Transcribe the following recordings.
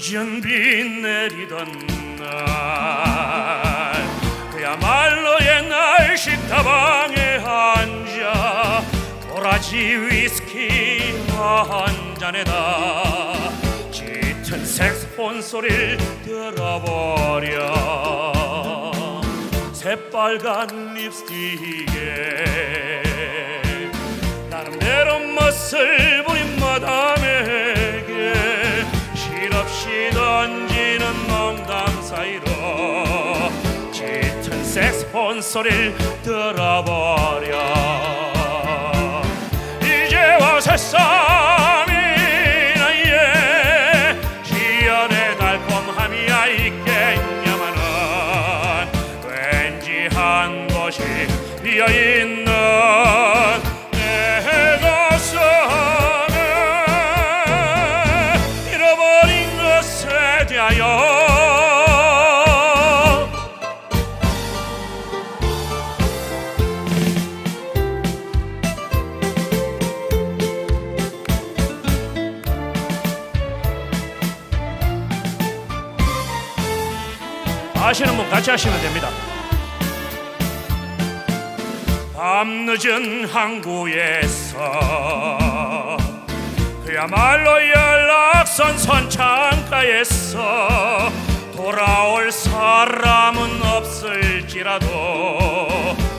늦은 비 내리던 날. 그야말로 옛날 식다방에 앉아 도라지 위스키 한 잔에다 짙은 색소폰 소리를 들어버려. 새빨간 립스틱에 나름대로 멋을 는 농담 사이로 짙은 색소폰 소리를 들어버려. 이제와 새삼이 나의 시연의 달콤함이 야 있겠냐마는 왠지 한 곳이 비어있는 아시는 분 같이 하시면 됩니다. 밤늦은 항구에서 그야말로 연락선 선창가에서 돌아올 사람은 없을지라도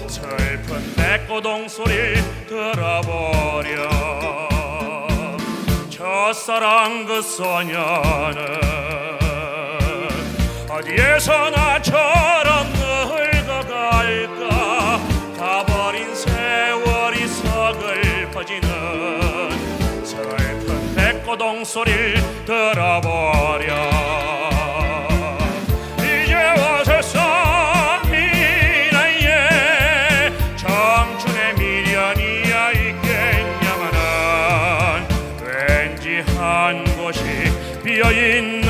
슬픈 백고동 소리를 들어버려 첫사랑 그 소녀는 어디에서 나처럼 늙어갈까? 가버린 세월이 서글퍼지는 슬픈 백고동 소리를 들어버려. 한 곳이 비어 있는